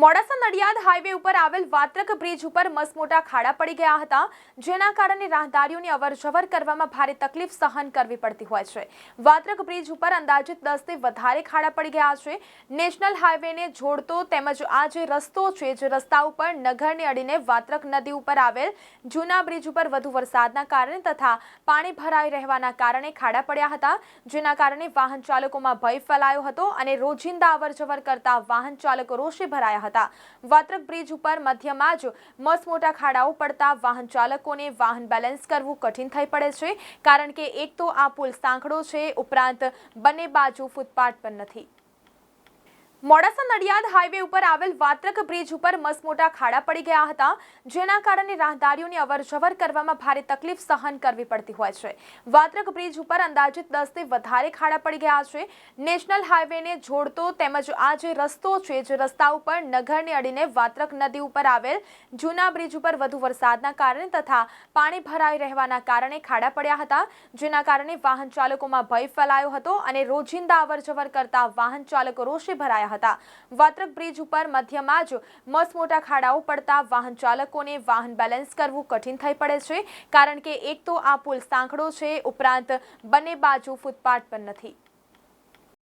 Modasa Nadiad highway ઉપર આવેલ Vatrak bridge ઉપર મસમોટા ખાડા પડી ગયા હતા. જેના કારણે રાહદારીઓની અવરજવર કરવામાં ભારે તકલીફ સહન કરવી પડતી હોય છે. વાત્રક બ્રિજ ઉપર અંદાજિત દસથી વધારે ખાડા પડી ગયા છે. નેશનલ હાઈવેને જોડતો તેમજ આ જે રસ્તો છે, જે રસ્તા ઉપર નગરને અડીને વાત્રક નદી ઉપર આવેલ જૂના બ્રિજ ઉપર વધુ વરસાદના કારણે તથા પાણી ભરાઈ રહેવાના કારણે ખાડા પડ્યા હતા. જેના કારણે વાહન ચાલકોમાં ભય ફેલાયો હતો અને રોજિંદા અવરજવર કરતા વાહન ચાલકો રોષે ભરાયા હતા. વાત્રક બ્રિજ ઉપર મધ્યમાં જ મસમોટા ખાડાઓ પડતા વાહન ચાલકોને વાહન બેલેન્સ કરવું કઠિન થઈ પડે છે, કારણ કે એક તો આ પુલ સાંકડો છે, ઉપરાંત બંને બાજુ ફૂટપાથ પણ નથી. મોડાસા નડિયાદ હાઈવે ઉપર આવેલ વાત્રક બ્રિજ ઉપર મસમોટા ખાડા પડી ગયા હતા, જેના કારણે રાહદારીઓની અવરજવર કરવામાં ભારે તકલીફ સહન કરવી પડતી હોય છે. વાત્રક બ્રિજ ઉપર અંદાજિત દસથી વધારે ખાડા પડી ગયા છે. નેશનલ હાઈવેને જોડતો તેમજ આ જે રસ્તો છે, જે રસ્તા ઉપર નગરને અડીને વાત્રક નદી ઉપર આવેલ જૂના બ્રિજ ઉપર વધુ વરસાદના કારણે તથા પાણી ભરાઈ રહેવાના કારણે ખાડા પડ્યા હતા, જેના કારણે વાહન ચાલકોમાં ભય ફેલાયો હતો અને રોજિંદા અવરજવર કરતા વાહન ચાલકો રોષે ભરાયા હતા. વાત્રક બ્રિજ ઉપર મધ્યમાં જ મસમોટા ખાડાઓ પડતા વાહન ચાલકોને વાહન બેલેન્સ કરવું કઠિન થઈ પડે છે, કારણ કે એક તો આ પુલ સાંકડો છે, ઉપરાંત બંને બાજુ ફૂટપાથ પણ નથી.